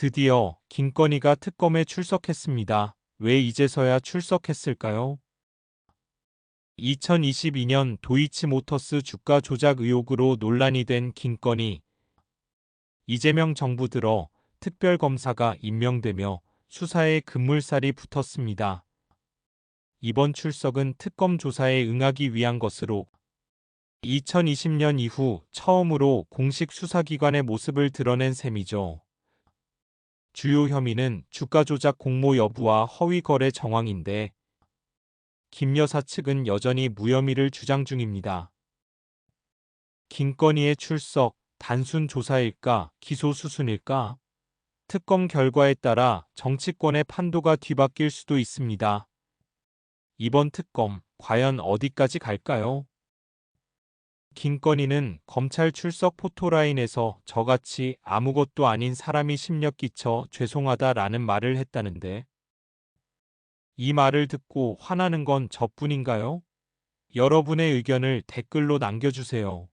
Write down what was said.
드디어 김건희가 특검에 출석했습니다. 왜 이제서야 출석했을까요? 2022년 도이치모터스 주가 조작 의혹으로 논란이 된 김건희. 이재명 정부 들어 특별검사가 임명되며 수사에 급물살이 붙었습니다. 이번 출석은 특검 조사에 응하기 위한 것으로 2020년 이후 처음으로 공식 수사기관의 모습을 드러낸 셈이죠. 주요 혐의는 주가 조작 공모 여부와 허위 거래 정황인데 김 여사 측은 여전히 무혐의를 주장 중입니다. 김건희의 출석 단순 조사일까 기소 수순일까 특검 결과에 따라 정치권의 판도가 뒤바뀔 수도 있습니다. 이번 특검 과연 어디까지 갈까요? 김건희는 검찰 출석 포토라인에서 저같이 아무것도 아닌 사람이 심력 끼쳐 죄송하다라는 말을 했다는데 이 말을 듣고 화나는 건 저뿐인가요? 여러분의 의견을 댓글로 남겨주세요.